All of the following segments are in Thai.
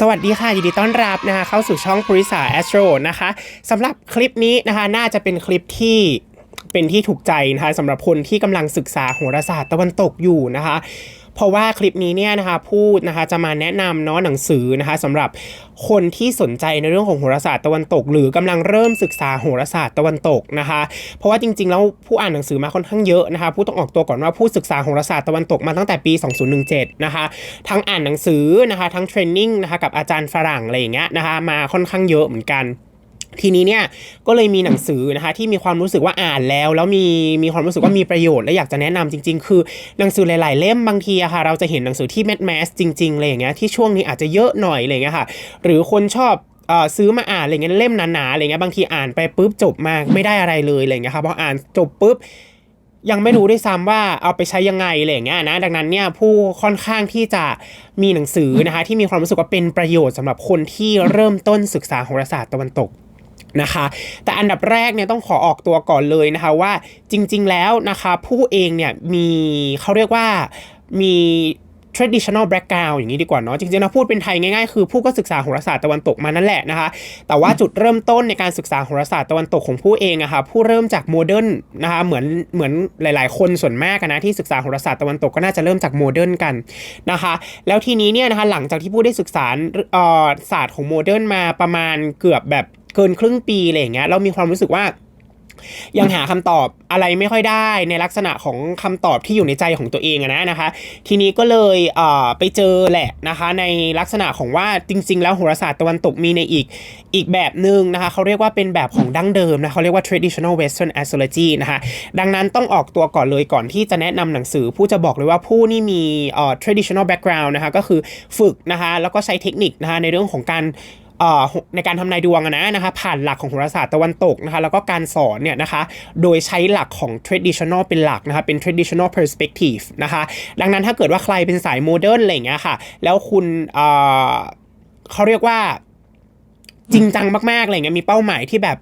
สวัสดีค่ะยินดีต้อนรับนะคะเข้าสู่ช่องปริศาแอสโตรนะคะสำหรับคลิปนี้นะคะน่าจะเป็นคลิปที่เป็นที่ถูกใจนะคะสำหรับคนที่กำลังศึกษาโหราศาสตร์ตะวันตกอยู่นะคะ เพราะว่าคลิปนี้เนี่ยนะคะพูดนะคะจะมาแนะนำเนาะหนังสือนะคะสำหรับคนที่สนใจในเรื่องของโหราศาสตร์ตะวันตก หรือกำลังเริ่มศึกษาโหราศาสตร์ตะวันตกนะคะ เพราะว่าจริงๆแล้วผู้อ่านหนังสือมาค่อนข้างเยอะนะคะผู้ต้องออกตัวก่อนว่าผู้ศึกษาโหราศาสตร์ตะวันตกมาตั้งแต่ปี 2017 นะคะทั้งอ่านหนังสือนะคะทั้งเทรนนิ่งนะคะกับอาจารย์ฝรั่งอะไรอย่างเงี้ยนะคะมาค่อนข้างเยอะเหมือนกัน ทีนี้เนี่ยก็เลยมีหนังสือนะคะที่มีความรู้สึกว่าอ่านแล้ว แล้วมีมีความรู้สึกว่ามีประโยชน์และอยากจะแนะนำจริง ๆ คือหนังสือหลาย ๆ เล่มบางทีอะค่ะเราจะเห็นหนังสือที่แมสแมสจริงๆอะไรอย่างเงี้ยที่ช่วงนี้อาจจะเยอะหน่อยอะไรอย่างเงี้ยค่ะหรือคนชอบเอ่อซื้อมาอ่านอะไรเงี้ยเล่มหนาๆอะไรเงี้ยบางทีอ่านไปปุ๊บจบมาไม่ได้อะไรเลยอะไรเงี้ยค่ะพออ่านจบปุ๊บยังไม่รู้ด้วยซ้ำว่าเอาไปใช้ยังไงอะไรอย่างเงี้ยนะดังนั้นเนี่ยผู้ค่อนข้างที่จะมีหนังสือนะคะที่มีความรู้สึกว่าเป็นประโยชน์สำหรับคนที่เริ่มต้นศึกษาโหราศาสตร์ตะวันตก นะคะ แต่อันดับแรกเนี่ยต้องขอออกตัวก่อนเลยนะคะว่าจริง ๆ แล้วนะคะผู้เองเนี่ยมีเขาเรียกว่ามี traditional background อย่างนี้ดีกว่าเนาะจริงๆนะพูดเป็นไทยง่ายๆ คือผู้ก็ศึกษาโหราศาสตร์ตะวันตกมานั่นแหละนะคะแต่ว่าจุดเริ่มต้นในการศึกษาโหราศาสตร์ตะวันตกของผู้เองอะค่ะผู้เริ่มจากโมเดิร์นนะคะเหมือนเหมือนหลายๆ คนส่วนมากนะที่ศึกษาโหราศาสตร์ตะวันตกก็น่าจะเริ่มจากโมเดิร์นกันนะคะแล้วทีนี้เนี่ยนะคะหลังจากที่ผู้ได้ศึกษาศาสตร์ของโมเดิร์นมาประมาณเกือบแบบ เกินครึ่งปีอะไรอย่างเงี้ยเรามีความรู้สึกว่า ยังหาคำตอบอะไรไม่ค่อยได้ในลักษณะของคำตอบที่อยู่ในใจของตัวเองนะนะคะ ทีนี้ก็เลยเไปเจอแหละนะคะ ในลักษณะของว่าจริง ๆ แล้วโหราศาสตร์ตะวันตกมีในอีกอีกแบบหนึ่งนะคะเขาเรียกว่าเป็นแบบของดั้งเดิมนะเขาเรียกว่า traditional western astrology นะคะดังนั้นต้องออกตัวก่อนเลยก่อนที่จะแนะนำหนังสือ ผู้จะบอกเลยว่าผู้นี่มี traditional background นะคะก็คือฝึกนะคะแล้วก็ใช้เทคนิคนะคะในเรื่องของการ ในการทำนายดวงอะนะนะคะ ผ่านหลักของโหราศาสตร์ตะวันตกนะคะ แล้วก็การสอนเนี่ยนะคะ โดยใช้หลักของ traditional เป็นหลักนะคะ เป็น traditional perspective นะคะ ดังนั้นถ้าเกิดว่าใครเป็นสายโมเดิร์นอะไรอย่างเงี้ยค่ะ แล้วคุณเเขาเรียกว่าจริงจังมากๆอะไรเงี้ยมีเป้าหมายที่แบบ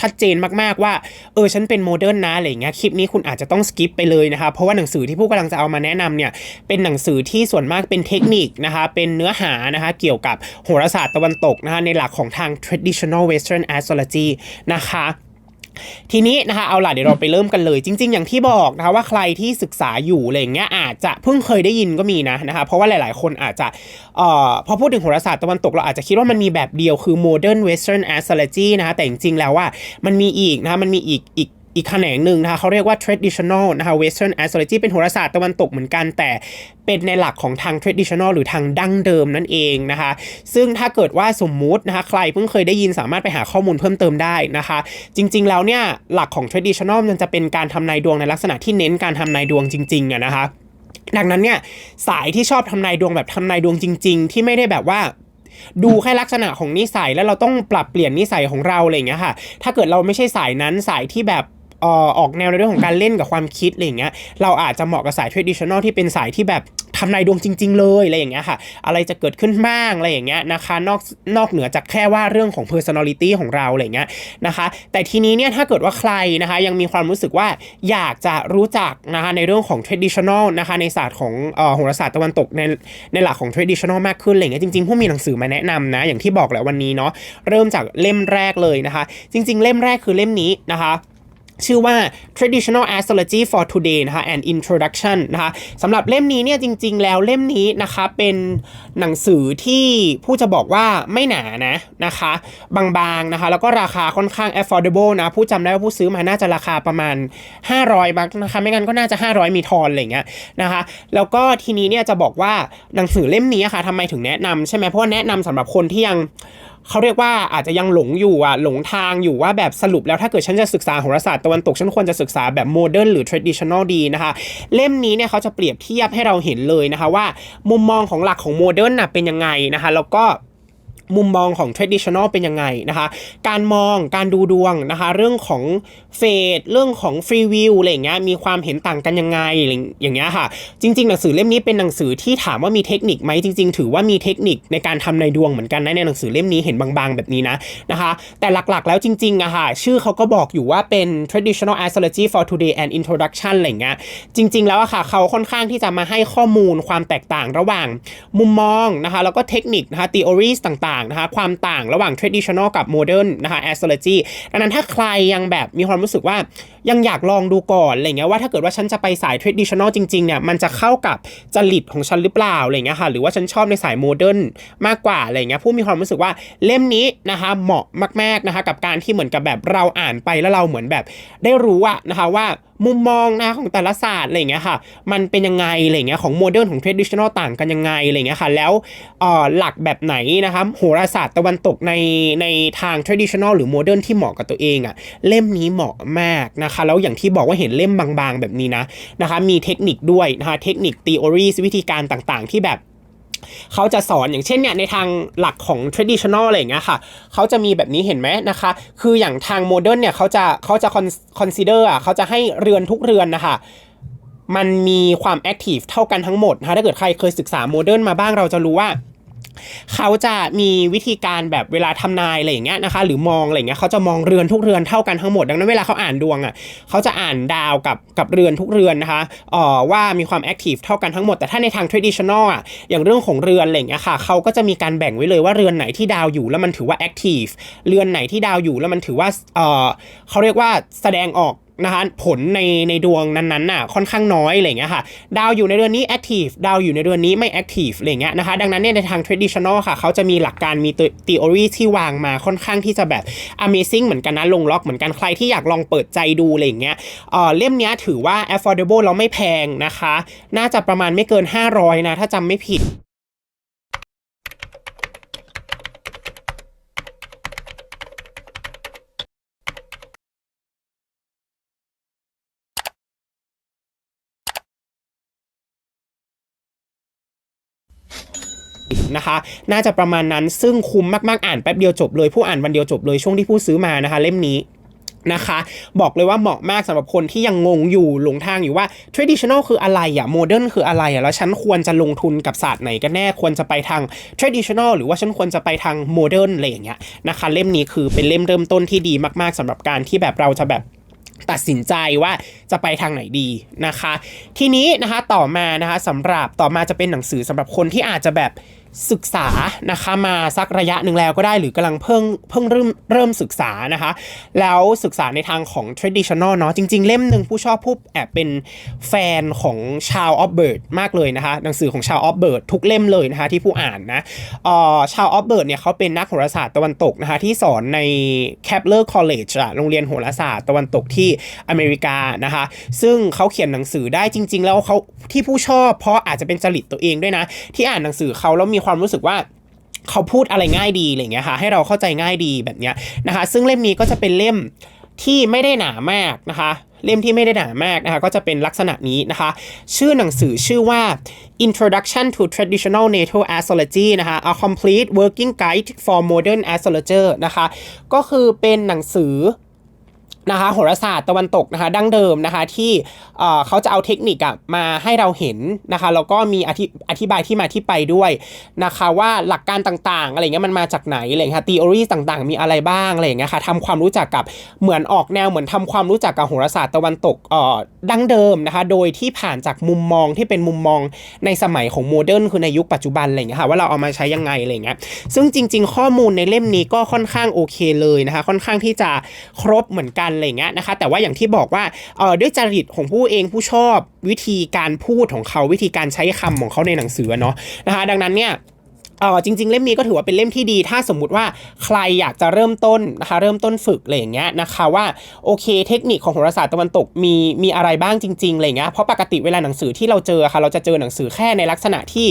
ชัดเจนมากๆว่า เออฉันเป็นโมเดิร์นนะอะไรเงี้ยคลิปนี้คุณอาจจะต้องสกิปไปเลยนะคะเพราะว่าหนังสือที่ผู้กำลังจะเอามาแนะนำเนี่ยเป็นหนังสือที่ส่วนมากเป็นเทคนิคนะคะเป็นเนื้อหานะคะเกี่ยวกับโหราศาสตร์ตะวันตกนะคะในหลักของทาง traditional western astrology นะคะ ทีนี้นะคะเอาล่ะเดี๋ยวเราไปเริ่มกันเลย จริง ๆ อย่างที่บอกนะคะว่าใครที่ศึกษาอยู่อะไรอย่างเงี้ยอาจจะเพิ่งเคยได้ยินก็มีนะนะคะเพราะว่าหลาย ๆ คนอาจจะเอ่อพอพูดถึงโหราศาสตร์ตะวันตกเราอาจจะคิดว่ามันมีแบบเดียวคือ modern western astrology นะคะแต่จริงๆแล้วว่ามันมีอีกนะคะมันมีอีกอีก อีกแขนงหนึ่งนะคะเขาเรียกว่า traditional นะคะ western astrology เป็นโหราศาสตร์ตะวันตกเหมือนกัน แต่เป็นในหลักของทาง traditional หรือทางดั้งเดิมนั่นเองนะคะ ซึ่งถ้าเกิดว่าสมมุตินะคะใครเพิ่งเคยได้ยินสามารถไปหาข้อมูลเพิ่มเติมได้นะคะ จริงๆ แล้วเนี่ยหลักของ traditional มันจะเป็นการทำนายดวงในลักษณะที่เน้นการทำนายดวงจริงๆอะนะคะ ดังนั้นเนี่ยสายที่ชอบทำนายดวงแบบทำนายดวงจริง ๆ ที่ไม่ได้แบบว่าดูแค่ลักษณะของนิสัยแล้วเราต้องปรับเปลี่ยนนิสัยของเราอะไรอย่างเงี้ยค่ะ ถ้าเกิดเราไม่ใช่สายนั้นสายที่แบบ ออกแนวในเรื่องของการเล่นกับความคิดอะไรอย่างเงี้ยเราอาจจะเหมาะกับสาย traditional ที่เป็นสายที่แบบทำนายดวงจริง ๆ เลยอะไรอย่างเงี้ยค่ะ อะไรจะเกิดขึ้นบ้างอะไรอย่างเงี้ยนะคะ นอกนอกเหนือจากแค่ว่าเรื่องของ personality ของเราอะไรอย่างเงี้ยนะคะ แต่ทีนี้เนี่ยถ้าเกิดว่าใครนะคะ ยังมีความรู้สึกว่าอยากจะรู้จักนะคะในเรื่องของ traditional นะคะ ในศาสตร์ของเอ่อโหราศาสตร์ตะวันตกในในหลักของ traditional มากขึ้นอะไรเงี้ยจริงๆผู้มีหนังสือมาแนะนำนะอย่างที่บอกแหละวันนี้เนาะเริ่มจากเล่มแรกเลยนะคะ จริง ๆ เล่มแรกคือเล่มนี้นะคะ ชื่อว่า traditional astrology for today นะคะ and introduction นะคะสำหรับเล่มนี้เนี่ยจริง ๆ แล้วเล่มนี้นะคะเป็นหนังสือที่ผู้จะบอกว่าไม่หนานะนะคะ บางๆนะคะ แล้วก็ราคาค่อนข้าง affordable นะ ผู้จำได้ว่าผู้ซื้อมาน่าจะราคาประมาณ 500บาทนะคะ ไม่งั้นก็น่าจะ 500 มีทอนอะไรอย่างเงี้ยนะคะ แล้วก็ทีนี้เนี่ยจะบอกว่าหนังสือเล่มนี้ค่ะทำไมถึงแนะนำใช่ไหมเพราะว่าแนะนำสำหรับคนที่ยัง เขาเรียกว่าอาจจะยังหลงอยู่อะหลงทางอยู่ว่าแบบสรุปแล้วถ้าเกิดฉันจะศึกษาโหราศาสตร์ตะวันตกฉันควรจะศึกษาแบบโมเดิร์นหรือทรดิชันอลดีนะคะ เล่มนี้เนี่ยเขาจะเปรียบเทียบให้เราเห็นเลยนะคะว่า มุมมองของหลักของโมเดิร์นน่ะเป็นยังไงนะคะ แล้วก็ มุมมองของ traditional เป็นยังไงนะคะ การมองการดูดวงนะคะ เรื่องของเฟดเรื่องของ free will อะไรอย่างเงี้ยมีความเห็นต่างกันยังไงอะไรอย่างเงี้ยค่ะ จริง ๆ หนังสือเล่มนี้เป็นหนังสือที่ถามว่ามีเทคนิคไหมจริง ๆ ถือว่ามีเทคนิคในการทำในดวงเหมือนกันนะในหนังสือเล่มนี้เห็นบางๆ แบบนี้นะนะคะ แต่หลักๆ แล้วจริงๆอะค่ะชื่อเขาก็บอกอยู่ว่าเป็น traditional astrology for today and introduction อะไรเงี้ยจริง ๆ แล้วอะค่ะเขาค่อนข้างที่จะมาให้ข้อมูลความแตกต่างระหว่าง มุมมองนะคะแล้วก็เทคนิคนะคะ theories ต่างๆนะคะความต่างระหว่าง traditional กับ modern นะคะ astrology ดังนั้นถ้าใครยังแบบมีความรู้สึกว่ายังอยากลองดูก่อนอะไรเงี้ยว่าถ้าเกิดว่าฉันจะไปสาย traditional จริงๆเนี่ยมันจะเข้ากับจริตของฉันหรือเปล่าอะไรเงี้ยค่ะหรือว่าฉันชอบในสาย modern มากกว่าอะไรเงี้ยผู้มีความรู้สึกว่าเล่มนี้นะคะเหมาะมากๆนะคะกับการที่เหมือนกับแบบเราอ่านไปแล้วเราเหมือนแบบได้รู้อะนะคะว่า มุมมองนะของแต่ละศาสตร์อะไรเงี้ยค่ะ มันเป็นยังไงอะไรเงี้ยของโมเดิร์นของ traditional ต่างกันยังไงอะไรเงี้ยค่ะ แล้วหลักแบบไหนนะคะโหราศาสตร์ตะวันตกในในทาง traditional หรือ modern ที่เหมาะกับตัวเองอะเล่มนี้เหมาะมากนะคะ แล้วอย่างที่บอกว่าเห็นเล่มบางๆ แบบนี้นะนะคะ มีเทคนิคด้วยนะคะเทคนิค theories วิธีการต่างๆ ที่แบบ เขาจะสอนอย่างเช่นเนี่ยในทางหลักของ traditional อะไรอย่างเงี้ยค่ะ เขาจะมีแบบนี้เห็นไหมนะคะ คืออย่างทาง modern เนี่ยเขาจะเขาจะ con- consider อะเขาจะให้เรือนทุกเรือนนะคะมันมีความ active เท่ากันทั้งหมดนะคะถ้าเกิดใครเคยศึกษา modern มาบ้างเราจะรู้ว่า เขาจะมีวิธีการแบบเวลาทำนายอะไรอย่างเงี้ยนะคะ หรือมองอะไรอย่างเงี้ยเขาจะมองเรือนทุกเรือนเท่ากันทั้งหมดดังนั้นเวลาเขาอ่านดวงอะเขาจะอ่านดาวกับกับเรือนทุกเรือนนะคะเอ่อว่ามีความแอคทีฟเท่ากันทั้งหมดแต่ถ้าในทาง traditional อะอย่างเรื่องของเรือนอะไรอย่างเงี้ยค่ะเขาก็จะมีการแบ่งไว้เลยว่าเรือนไหนที่ดาวอยู่แล้วมันถือว่าแอคทีฟเรือนไหนที่ดาวอยู่แล้วมันถือว่าเอ่อเขาเรียกว่าแสดงออก นะคะผลในในดวงนั้นๆน่ะค่อนข้างน้อยอะไรเงี้ยค่ะ ดาวอยู่ในเดือนนี้ active ดาวอยู่ในเดือนนี้ไม่ active อะไรเงี้ยนะคะดังนั้นเนี่ยในทาง traditional ค่ะ เขาจะมีหลักการมี theory ที่วางมาค่อนข้างที่จะแบบ amazing เหมือนกันนะลงล็อกเหมือนกันใครที่อยากลองเปิดใจดูอะไรเงี้ยเอ่อเล่มนี้ถือว่า affordable แล้วไม่แพงนะคะ น่าจะประมาณไม่เกิน 500นะถ้าจำไม่ผิด นะคะ น่าจะประมาณนั้นซึ่งคุ้มมากๆอ่านแป๊บเดียวจบเลยผู้อ่านวันเดียวจบเลยช่วงที่ผู้ซื้อมานะคะ เล่มนี้นะคะ บอกเลยว่าเหมาะมากสำหรับคนที่ยังงงอยู่หลงทางอยู่ว่า traditional คืออะไรอะ modern คืออะไรอะแล้วฉันควรจะลงทุนกับศาสตร์ไหนกันแน่ควรจะไปทาง traditional หรือว่าฉันควรจะไปทาง modern อะไรอย่างเงี้ยนะคะ เล่มนี้คือเป็นเล่มเริ่มต้นที่ดีมากๆสำหรับการที่แบบเราจะแบบตัดสินใจว่าจะไปทางไหนดีนะคะ ทีนี้นะคะต่อมานะคะสำหรับต่อมาจะเป็นหนังสือสำหรับคนที่อาจจะแบบ ศึกษานะคะมาสักระยะหนึ่งแล้วก็ได้หรือกำลังเพิ่งเพิ่งเริ่มเริ่มศึกษานะคะ แล้วศึกษาในทางของ traditional เนาะจริง ๆ เล่มหนึ่งผู้ชอบผู้แอบเป็นแฟนของชาวออฟเบิร์ดมากเลยนะคะหนังสือของชาวออฟเบิร์ดทุกเล่มเลยนะคะที่ผู้อ่านนะเอ่อชาวออฟเบิร์ดเนี่ยเขาเป็นนักโหราศาสตร์ตะวันตกนะคะที่สอนใน Kepler College อะโรงเรียนโหราศาสตร์ตะวันตกที่อเมริกานะคะซึ่งเขาเขียนหนังสือได้จริง ๆ แล้วเขาที่ผู้ชอบเพราะอาจจะเป็นจริตตัวเองด้วยนะที่อ่านหนังสือเขาแล้วมีความรู้สึกว่าเขาพูดอะไรง่ายดีอะไรเงี้ยค่ะให้เราเข้าใจง่ายดีแบบเนี้ยนะคะ ซึ่งเล่มนี้ก็จะเป็นเล่มที่ไม่ได้หนามากนะคะ เล่มที่ไม่ได้หนามากนะคะ ก็จะเป็นลักษณะนี้นะคะ ชื่อหนังสือชื่อว่า Introduction to Traditional Natal Astrology นะคะ A Complete Working Guide for Modern Astrologer นะคะ ก็คือเป็นหนังสือ นะคะโหราศาสตร์ตะวันตกนะคะดั้งเดิมนะคะที่เขาจะเอาเทคนิคมาให้เราเห็นนะคะแล้วก็มีอธิอธิบายที่มาที่ไปด้วยนะคะว่าหลักการต่างๆอะไรเงี้ยมันมาจากไหนอะไรเงี้ยค่ะ theory ต่างๆ มีอะไรบ้างอะไรเงี้ยค่ะทำความรู้จักกับเหมือนออกแนวเหมือนทำความรู้จักกับโหราศาสตร์ตะวันตกดั้งเดิมนะคะโดยที่ผ่านจากมุมมองที่เป็นมุมมองในสมัยของโมเดิร์นคือในยุคปัจจุบันอะไรเงี้ยค่ะว่าเราเอามาใช้ยังไงอะไรเงี้ยซึ่งจริง ๆ ข้อมูลในเล่มนี้ก็ค่อนข้างโอเคเลยนะคะค่อนข้างที่จะครบเหมือนกันอะไรเงี้ยนะคะ แต่ว่าอย่างที่บอกว่าเออด้วยจริตของผู้เองผู้ชอบวิธีการพูดของเขาวิธีการใช้คำของเขาในหนังสือเนาะนะคะดังนั้นเนี่ยเออจริงๆ เล่มนี้ก็ถือว่าเป็นเล่มที่ดี ถ้าสมมุติว่าใครอยากจะเริ่มต้นนะคะเริ่มต้นฝึกอะไรอย่างเงี้ยนะคะว่าโอเคเทคนิคของโหราศาสตร์ตะวันตกมีมีอะไรบ้างจริงๆอะไรเงี้ยเพราะปกติเวลาหนังสือที่เราเจอค่ะเราจะเจอหนังสือแค่ในลักษณะที่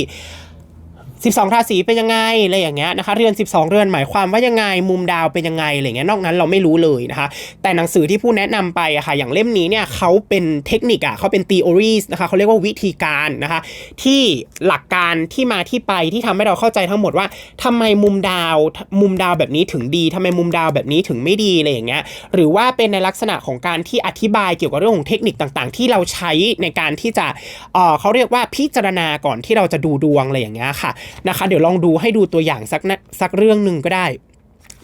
12 ราศีเป็นยังไงอะไรอย่างเงี้ยนะคะเรือน 12 เรือนหมายความว่ายังไงมุมดาวเป็นยังไงอะไรเงี้ยนอกนั้นเราไม่รู้เลยนะคะ แต่หนังสือที่ผู้แนะนำไปอะค่ะอย่างเล่มนี้เนี่ยเขาเป็นเทคนิคอะเขาเป็น theories นะคะเขาเรียกว่าวิธีการนะคะที่หลักการที่มาที่ไปที่ทำให้เราเข้าใจทั้งหมดว่าทำไมมุมดาวมุมดาวแบบนี้ถึงดีทำไมมุมดาวแบบนี้ถึงไม่ดีอะไรอย่างเงี้ยหรือว่าเป็นในลักษณะของการที่อธิบายเกี่ยวกับเรื่องของเทคนิคต่างๆ ที่เราใช้ในการที่จะเออเขาเรียกว่าพิจารณาก่อนที่เราจะดูดวงอะไรอย่างเงี้ยค่ะนะคะ เดี๋ยวลองดูให้ดูตัวอย่างสักนะสักเรื่องหนึ่งก็ได้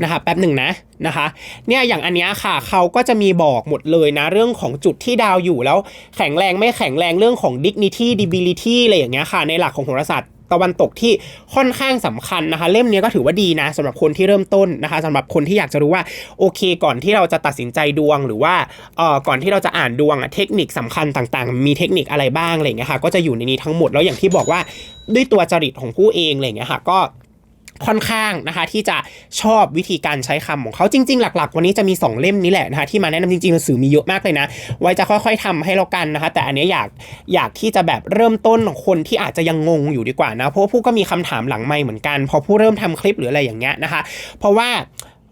นะคะแป๊บหนึ่งนะนะคะเนี่ยอย่างอันเนี้ยค่ะเขาก็จะมีบอกหมดเลยนะเรื่องของจุดที่ดาวอยู่แล้ว แข็งแรงไม่แข็งแรงเรื่องของ dignity debility อะไรอย่างเงี้ยค่ะในหลักของโหราศาสตร์ ตะวันตกที่ค่อนข้างสำคัญนะคะ เล่มนี้ก็ถือว่าดีนะสำหรับคนที่เริ่มต้นนะคะสำหรับคนที่อยากจะรู้ว่าโอเค ก่อนที่เราจะตัดสินใจดวงหรือว่าเอ่อก่อนที่เราจะอ่านดวงอะเทคนิคสำคัญต่างๆ มีเทคนิคอะไรบ้างอะไรเงี้ยค่ะก็จะอยู่ในนี้ทั้งหมดแล้วอย่างที่บอกว่าด้วยตัวจริตของผู้เองอะไรเงี้ยค่ะก็ ค่อนข้างนะคะ ที่จะชอบวิธีการใช้คำของเขาจริง ๆ หลัก ๆ วันนี้จะมี 2 เล่มนี้แหละนะคะที่มาแนะนำจริงๆหนังสือมีเยอะมากเลยนะ ไว้จะค่อยๆทำให้แล้วกันนะคะ แต่อันนี้อยากอยากที่จะแบบเริ่มต้นของคนที่อาจจะยังงงอยู่ดีกว่านะเพราะผู้ก็มีคำถามหลังไม่เหมือนกัน พอผู้เริ่มทำคลิปหรืออะไรอย่างเงี้ยนะคะ เพราะว่า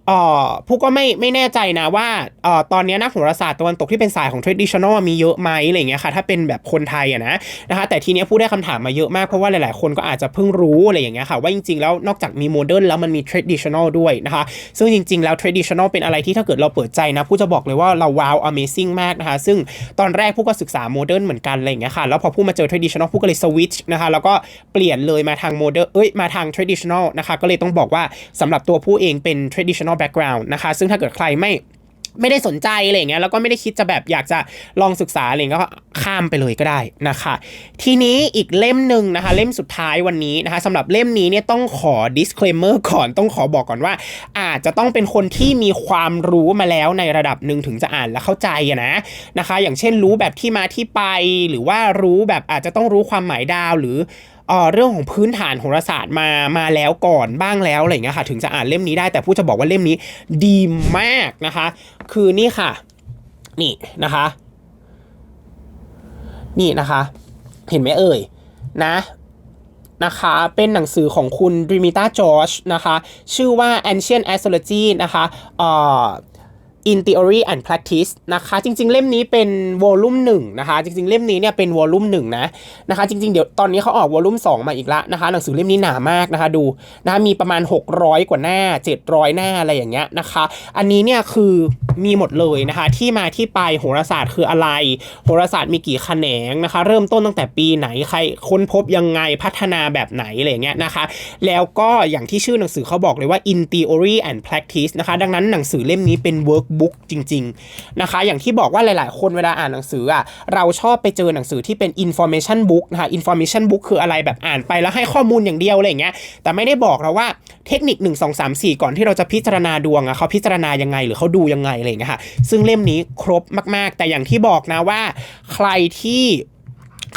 เอ่อผู้ก็ไม่ไม่แน่ใจนะว่าเอ่อตอนนี้นักโหราศาสตร์ตะวันตกที่เป็นสายของ traditional มีเยอะไหมอะไรเงี้ยค่ะถ้าเป็นแบบคนไทยอะนะนะคะแต่ทีเนี้ยผู้ได้คำถามมาเยอะมากเพราะว่าหลายๆ คนก็อาจจะเพิ่งรู้อะไรอย่างเงี้ยค่ะว่าจริงๆแล้วนอกจากมีโมเดิร์นแล้วมันมี traditional ด้วยนะคะซึ่งจริงๆแล้ว traditional เป็นอะไรที่ถ้าเกิดเราเปิดใจนะผู้จะบอกเลยว่าเราว้าว amazing มากนะคะซึ่งตอนแรกผู้ก็ศึกษาโมเดิร์นเหมือนกันอะไรอย่างเงี้ยค่ะแล้วพอผู้มาเจอ traditional ผู้ก็เลย switch นะคะแล้วก็เปลี่ยนเลยมาทางโมเดิร์นเอ้ยมาทาง traditional นะคะก็เลยต้องบอกว่าสำหรับตัวผู้เองเป็น traditional background นะคะ ซึ่งถ้าเกิดใครไม่ไม่ได้สนใจอะไรอย่างเงี้ยแล้วก็ไม่ได้คิดจะแบบอยากจะลองศึกษาอะไรเงี้ยก็ข้ามไปเลยก็ได้นะคะ ทีนี้อีกเล่มหนึ่งนะคะ เล่มสุดท้ายวันนี้นะคะสำหรับเล่มนี้เนี่ยต้องขอ disclaimer ก่อนต้องขอบอกก่อนว่า อาจจะต้องเป็นคนที่มีความรู้มาแล้วในระดับหนึ่งถึงจะอ่านและเข้าใจอะนะนะคะ อย่างเช่นรู้แบบที่มาที่ไป หรือว่ารู้แบบอาจจะต้องรู้ความหมายดาวหรือ เอ่อเรื่องของพื้นฐานโหราศาสตร์มามาแล้วก่อนบ้างแล้วอะไรเงี้ยค่ะถึงจะอ่านเล่มนี้ได้แต่ผู้จะบอกว่าเล่มนี้ดีมากนะคะ คือนี่ค่ะ นี่นะคะ นี่นะคะ เห็นไหมเอ่ยนะนะคะเป็นหนังสือของคุณด r มิต้าจอร์จนะคะ ชื่อว่า Ancient Astrology นะคะเอ่อ in theory and practice นะคะ จริง ๆ เล่มนี้เป็นวอลลุ่มหนึ่งนะคะ จริง ๆ เล่มนี้เนี่ยเป็นวอลลุ่มหนึ่งนะนะคะ จริง ๆ เดี๋ยวตอนนี้เขาออกวอลลุ่ม2 มาอีกล้วนะคะ หนังสือเล่มนี้หนามากนะคะ ดูนะะมีประมาณ 600 กว่าหน้า 700 หน้าอะไรอย่างเงี้ยนะคะ อันนี้เนี่ยคือมีหมดเลยนะคะ ที่มาที่ไปโหราศาสตร์คืออะไร โหราศาสตร์มีกี่แขนงนะคะ เริ่มต้นตั้งแต่ปีไหนใครค้นพบยังไงพัฒนาแบบไหนอะไรเงี้ยนะคะ แล้วก็อย่างที่ชื่อหนังสือเขาบอกเลยว่า in theory and practice นะคะ ดังนั้นหนังสือเล่มนี้เป็น workbook จริง ๆ นะคะ อย่างที่บอกว่าหลาย ๆ คนเวลาอ่านหนังสืออะเราชอบไปเจอหนังสือที่เป็น information book นะคะ information book คืออะไรแบบอ่านไปแล้วให้ข้อมูลอย่างเดียวอะไรอย่างเงี้ยแต่ไม่ได้บอกเราว่าเทคนิค 1 2 3 4 ก่อนที่เราจะพิจารณาดวงอะเขาพิจารณายังไงหรือเขาดูยังไงอะไรอย่างเงี้ยค่ะซึ่งเล่มนี้ครบมาก ๆ แต่อย่างที่บอกนะว่า ใครที่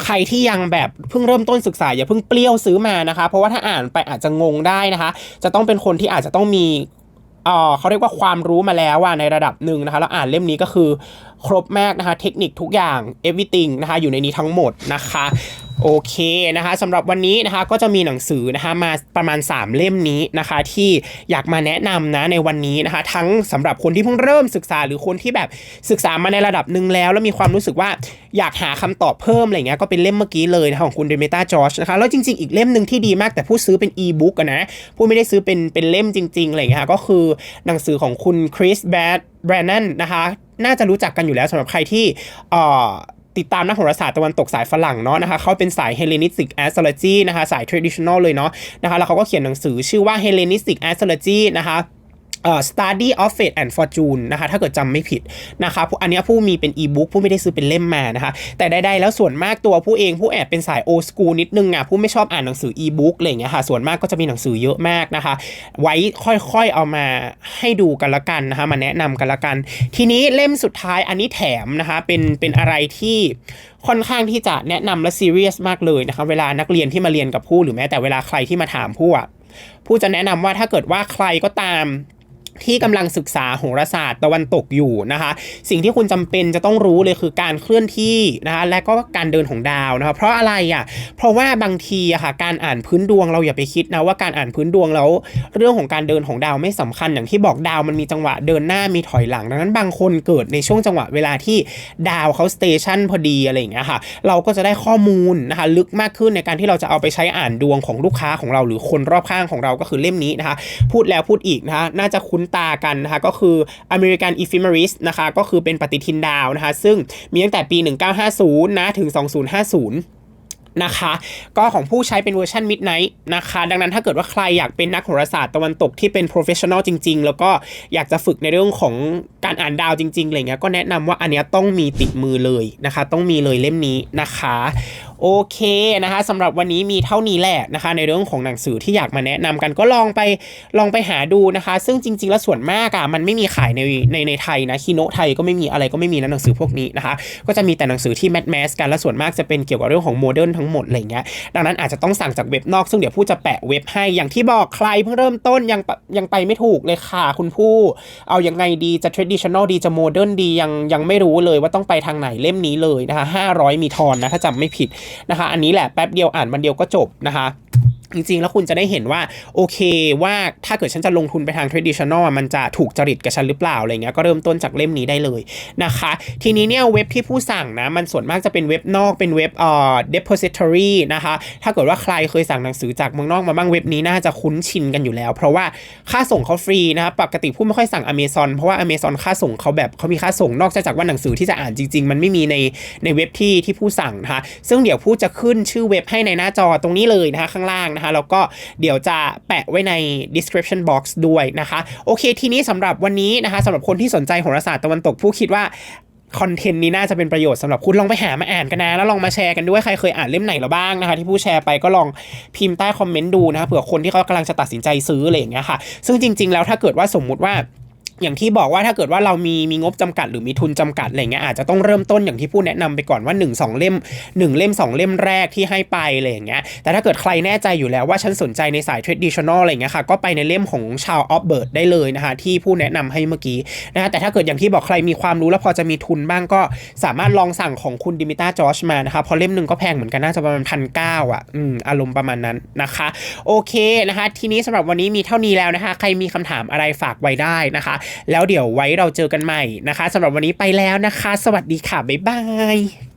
ใครที่ยังแบบเพิ่งเริ่มต้นศึกษาอย่าเพิ่งเปรี้ยวซื้อมานะคะ เพราะว่าถ้าอ่านไปอาจจะงงได้นะคะ จะต้องเป็นคนที่อาจจะต้องมี เอ่อเขาเรียกว่าความรู้มาแล้วว่าในระดับหนึ่งนะคะแล้วอ่านเล่มนี้ก็คือ ครบมากนะคะ เทคนิคทุกอย่าง everything นะคะอยู่ในนี้ทั้งหมดนะคะโอเคนะคะสำหรับวันนี้นะคะก็จะมีหนังสือนะคะมาประมาณ 3 เล่มนี้นะคะ ที่อยากมาแนะนำนะในวันนี้นะคะ ทั้งสำหรับคนที่เพิ่งเริ่มศึกษาหรือคนที่แบบศึกษามาในระดับหนึ่งแล้ว แล้วมีความรู้สึกว่าอยากหาคำตอบเพิ่มอะไรเงี้ยก็เป็นเล่มเมื่อกี้เลยนะะของคุณเดเมตาจอร์จนะคะแล้วจริง ๆ อีกเล่มหนึ่งที่ดีมากแต่ผู้ซื้อเป็นอีบุ๊กนะผู้ไม่ได้ซื้อเป็นเป็นเล่มจริงๆอะไรเงี้ยก็คือหนังสือของคุณคริสแบดแบรนนันนะคะ น่าจะรู้จักกันอยู่แล้วสำหรับใครที่เอ่อติดตามนักโหราศาสตร์ตะวันตกสายฝรั่งเนาะนะคะเขาเป็นสาย Hellenistic Astrology นะคะสาย traditional เลยเนาะนะคะแล้วเขาก็เขียนหนังสือชื่อว่า Hellenistic Astrology นะคะ อ่อ study of fate and fortune นะคะถ้าเกิดจำไม่ผิดนะคะอันนี้ผู้มีเป็น e-book ผู้ไม่ได้ซื้อเป็นเล่มมานะคะแต่ใดๆแล้วส่วนมากตัวผู้เองผู้แอบเป็นสาย old school นิดนึงอะผู้ไม่ชอบอ่านหนังสือ e-book อะไรเงี้ยค่ะส่วนมากก็จะมีหนังสือเยอะมากนะคะ ไว้ค่อยๆเอามาให้ดูกันละกันนะคะมาแนะนำกันละกัน ทีนี้เล่มสุดท้ายอันนี้แถมนะคะเป็นเป็นอะไรที่ค่อนข้างที่จะแนะนำและซีเรียสมากเลยนะคะเวลานักเรียนที่มาเรียนกับผู้หรือแม้แต่เวลาใครที่มาถามผู้อะผู้จะแนะนำว่าถ้าเกิดว่าใครก็ตาม ที่กำลังศึกษาโหราศาสตร์ตะวันตกอยู่นะคะ สิ่งที่คุณจำเป็นจะต้องรู้เลยคือการเคลื่อนที่นะคะและก็การเดินของดาวนะคะเพราะอะไรอะเพราะว่าบางทีอะค่ะการอ่านพื้นดวงเราอย่าไปคิดนะว่าการอ่านพื้นดวงแล้วเรื่องของการเดินของดาวไม่สำคัญอย่างที่บอกดาวมันมีจังหวะเดินหน้ามีถอยหลัง ดังนั้นบางคนเกิดในช่วงจังหวะเวลาที่ดาวเขาสเตชันพอดีอะไรอย่างเงี้ยค่ะเราก็จะได้ข้อมูลนะคะลึกมากขึ้นในการที่เราจะเอาไปใช้อ่านดวงของลูกค้าของเรา หรือคนรอบข้างของเราก็คือเล่มนี้นะคะพูดแล้วพูดอีกนะคะน่าจะคุ้นตากันนะคะก็คือ American Ephemeris นะคะก็คือเป็นปฏิทินดาวนะคะซึ่งมีตั้งแต่ปี 1950 นะถึง 2050นะคะก็ของผู้ใช้เป็นเวอร์ชัน Midnight นะคะ ดังนั้นถ้าเกิดว่าใครอยากเป็นนักโหราศาสตร์ตะวันตกที่เป็น professional จริง ๆ แล้วก็อยากจะฝึกในเรื่องของการอ่านดาวจริงๆอะไรเงี้ยก็แนะนำว่าอันเนี้ยต้องมีติดมือเลยนะคะ ต้องมีเลยเล่มนี้นะคะ โอเคนะคะสำหรับวันนี้มีเท่านี้แหละนะคะ ในเรื่องของหนังสือที่อยากมาแนะนำกันก็ลองไปลองไปหาดูนะคะ ซึ่งจริง ๆ แล้วส่วนมากอะมันไม่มีขายในในในไทยนะคีโนไทยก็ไม่มีอะไรก็ไม่มีนะหนังสือพวกนี้นะคะ ก็จะมีแต่หนังสือที่แมสแมสกันและส่วนมากจะเป็นเกี่ยวกับเรื่องของโมเดิร์นทั้งหมดอะไรเงี้ยดังนั้นอาจจะต้องสั่งจากเว็บนอก ซึ่งเดี๋ยวผู้จะแปะเว็บให้อย่างที่บอกใครเพิ่งเริ่มต้นยังยังไปไม่ถูกเลยค่ะคุณผู้ เอายังไงดีจะ traditional ดีจะ modern ดียังยังไม่รู้เลยว่าต้องไปทางไหนเล่มนี้เลยนะคะ500 มีทอนนะถ้าจำไม่ผิดนะคะ อันนี้แหละแป๊บเดียวอ่านวันเดียวก็จบนะคะ จริงๆ แล้วคุณจะได้เห็นว่า โอเคว่าถ้าเกิดฉันจะลงทุนไปทาง traditional อะมันจะถูกจริตกับฉันหรือเปล่าอะไรเงี้ยก็เริ่มต้นจากเล่มนี้ได้เลยนะคะ ทีนี้เนี่ยเว็บที่ผู้สั่งนะ มันส่วนมากจะเป็นเว็บนอกเป็นเว็บเอ่อ depository นะคะ ถ้าเกิดว่าใครเคยสั่งหนังสือจากเมืองนอกมาบ้างเว็บนี้น่าจะคุ้นชินกันอยู่แล้ว เพราะว่าค่าส่งเขาฟรีนะคะปกติผู้ไม่ค่อยสั่ง Amazon เพราะว่า Amazon ค่าส่งเขาแบบเขามีค่าส่งนอกจากว่าหนังสือที่จะอ่านจริง ๆ มันไม่มีในในเว็บที่ที่ผู้สั่งนะคะซึ่งเดี๋ยวผู้จะขึ้นชื่อเว็บให้ในหน้าจอตรงนี้เลยนะคะข้างล่างนะคะแล้วก็เดี๋ยวจะแปะไว้ใน description box ด้วยนะคะ โอเค ทีนี้สำหรับวันนี้นะคะสำหรับคนที่สนใจโหราศาสตร์ตะวันตกผู้คิดว่าคอนเทนต์นี้น่าจะเป็นประโยชน์สำหรับคุณลองไปหามาอ่านกันนะ แล้วลองมาแชร์กันด้วย ใครเคยอ่านเล่มไหนแล้วบ้างนะคะ ที่ผู้แชร์ไปก็ลองพิมพ์ใต้คอมเมนต์ดูนะคะเผื่อคนที่เขากำลังจะตัดสินใจซื้ออะไรอย่างเงี้ยค่ะ ซึ่งจริง ๆ แล้วถ้าเกิดว่าสมมุติว่า อย่างที่บอกว่าถ้าเกิดว่าเรามีมีงบจำกัดหรือมีทุนจำกัดอะไรเงี้ยอาจจะต้องเริ่มต้นอย่างที่ผู้แนะนำไปก่อนว่า 1 2 เล่ม 1 เล่ม 2 เล่มแรกที่ให้ไปอะไรอย่างเงี้ยแต่ถ้าเกิดใครแน่ใจอยู่แล้วว่าฉันสนใจในสาย traditional อะไรเงี้ยค่ะก็ไปในเล่มของชาวออฟเบิร์ดได้เลยนะคะที่ผู้แนะนำให้เมื่อกี้นะะแต่ถ้าเกิดอย่างที่บอกใครมีความรู้แล้วพอจะมีทุนบ้างก็สามารถลองสั่งของคุณดิมิต้าจอชมานะคะเพอเล่มหนึ่งก็แพงเหมือนกันน่าจะประมาณพันเก้าอะอืมอารมณ์ประมาณนั้นนะคะ โอเคนะคะ ทีนี้สำหรับวันนี้มีเท่านี้แล้วนะคะ ใครมีคำถามอะไรฝากไว้ได้นะคะแล้วเดี๋ยวไว้เราเจอกันใหม่นะคะสำหรับวันนี้ไปแล้วนะคะ สวัสดีค่ะ บ๊ายบาย